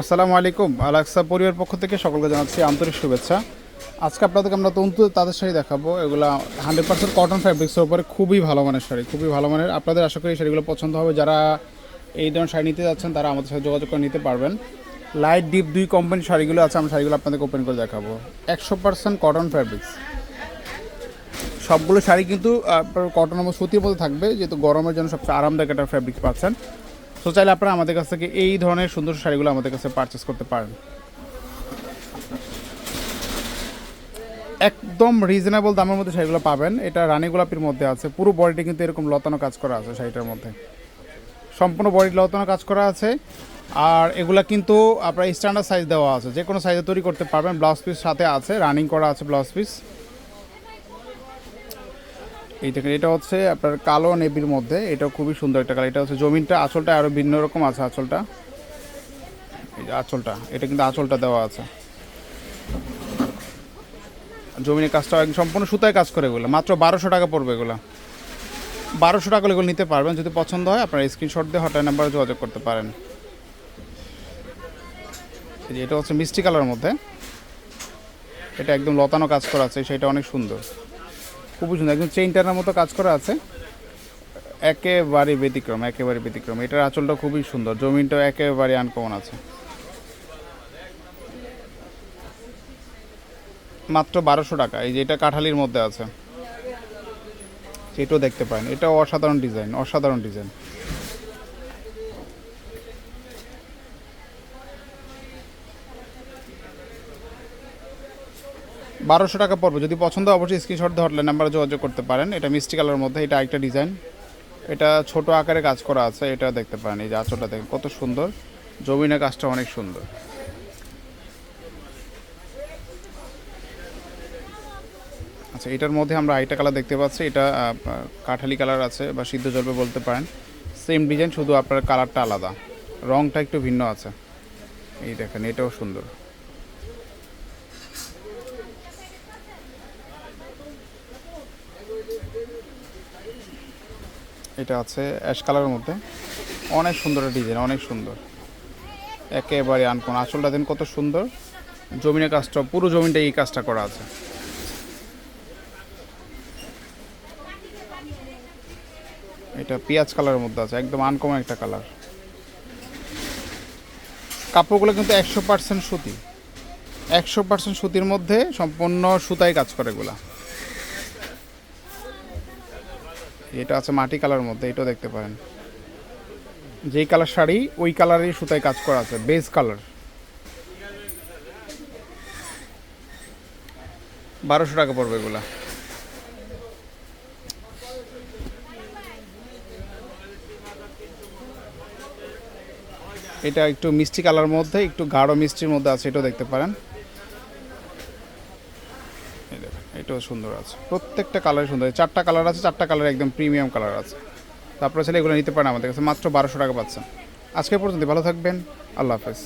আসসালামু আলাইকুম। আলাক্সা পরিবার পক্ষ থেকে সকলকে জানাচ্ছি আন্তরিক শুভেচ্ছা। আজকে আপনাদেরকে আমরা তন্তু তাদের শাড়ি দেখাবো। এগুলো হান্ড্রেড পার্সেন্ট কটন ফ্যাব্রিক্সের উপরে খুবই ভালো মানের শাড়ি, খুবই ভালো মানের। আপনাদের আশা করি শাড়িগুলো পছন্দ হবে। যারা এই ধরনের শাড়ি নিতে যাচ্ছেন, তারা আমাদের সাথে যোগাযোগ করে নিতে পারবেন। লাইট ডিপ দুই কোম্পানির শাড়িগুলো আছে, আমরা শাড়িগুলো আপনাদেরকে ওপেন করে দেখাবো। একশো পার্সেন্ট কটন ফ্যাব্রিক্স সবগুলো শাড়ি কিন্তু কটন এবং সুতির মধ্যে থাকবে, যেহেতু গরমের জন্য সবচেয়ে আরামদায়ক একটা ফ্যাব্রিক পাচ্ছেন। তো চাইলে আপনারা আমাদের কাছ থেকে এই ধরনের সুন্দর শাড়িগুলো আমাদের কাছে পারচেস করতে পারেন। একদম রিজনেবল দামের মধ্যে শাড়িগুলো পাবেন। এটা রানী গোলাপির মধ্যে আছে। পুরো বডিটা কিন্তু এরকম লতানো কাজ করা আছে শাড়িটার মধ্যে। সম্পূর্ণ বডি লতানো কাজ করা আছে। আর এগুলা কিন্তু আপনার স্ট্যান্ডার্ড সাইজ দেওয়া আছে। যে কোনো সাইজে তৈরি করতে পারবেন। ব্লাউজ পিস সাথে আছে রানিং করা আছে ব্লাউজ পিস এই দেখেন, এটা হচ্ছে আপনার কালো নেবির মধ্যে, এটা খুবই সুন্দর একটা কালার। এটা হচ্ছে জমিনটা, আঁচলটা আরও ভিন্ন রকম আছে আঁচলটা। এই যে আঁচলটা, এটা কিন্তু আঁচলটা দেওয়া আছে। জমিনের কাজটা সম্পূর্ণ সুতায় কাজ করে এগুলো, মাত্র বারোশো টাকা পড়বে এগুলো। বারোশো টাকা এগুলো নিতে পারবেন, যদি পছন্দ হয় আপনারা স্ক্রিনশট দিয়ে হটলাইন নাম্বারে যোগাযোগ করতে পারেন। এই যে এটা হচ্ছে মিষ্টি কালারের মধ্যে। এটা একদম লতানো কাজ করা আছে সেটা অনেক সুন্দর। খুবই সুন্দর, একদম চেইনটার মতো কাজ করা আছে। একেবারে ব্যতিক্রম একেবারে ব্যতিক্রম। এটার আঁচলটা খুবই সুন্দর জমিনটা একেবারে আনকমন আছে। মাত্র বারোশো টাকা, এই যে এটা কাঠালির মধ্যে আছে। সেটাও দেখতে পারেন, এটা অসাধারণ ডিজাইন অসাধারণ ডিজাইন বারোশো টাকা পড়বে। যদি পছন্দ অবশ্যই স্ক্রিনশট হটলাইন নাম্বারে যোগাযোগ করতে পারেন। এটা মিষ্টি কালারের মধ্যে, এটা একটা ডিজাইন এটা ছোট আকারে কাজ করা আছে, এটা দেখতে পারেন। এই যে আঁচলটা দেখেন, কত সুন্দর। জমিনের কাজটা অনেক সুন্দর। আচ্ছা এটার মধ্যে আমরা আইটা কালার দেখতে পাচ্ছি। এটা কাঠালি কালার আছে বা সিদ্ধ জলপে বলতে পারেন। সেম ডিজাইন শুধু আপনার কালারটা আলাদা। রংটা একটু ভিন্ন আছে। এই দেখেন, এটাও সুন্দর। এটা আছে অ্যাশ কালারের মধ্যে। অনেক সুন্দর ডিজাইন, অনেক সুন্দর। একেবারে আনকোন আসলটা দেন কত সুন্দর। জমিনের কাজটা, পুরো জমিনটা এই কাজটা করা আছে। এটা পেঁয়াজ কালারের মধ্যে আছে, একদম আনকমন একটা কালার। কাপড়গুলো কিন্তু একশো পার্সেন্ট সুতি। একশো পার্সেন্ট সুতির মধ্যে সম্পূর্ণ সুতায় কাজ করে এগুলা। এটা আছে মাটি কালার মধ্যে, এটাও দেখতে পারেন। যেই কালার শাড়ি, ওই কালারেরই সুতায় কাজ করা আছে বেজ কালার। বারোশো টাকা পড়বে এগুলা। এটা একটু মিষ্টি কালার মধ্যে, একটু গাঢ় মিষ্টির মধ্যে আছে, এটাও দেখতে পারেন এই দেখেন, এটাও সুন্দর আছে। প্রত্যেকটা কালার সুন্দর চারটা কালার আছে, চারটা কালার একদম প্রিমিয়াম কালার আছে। তারপরে ছেলে এগুলো নিতে পারেন আমাদের কাছে। মাত্র বারোশো টাকা পাচ্ছেন। আজকে পর্যন্ত ভালো থাকবেন। আল্লাহ হাফেজ।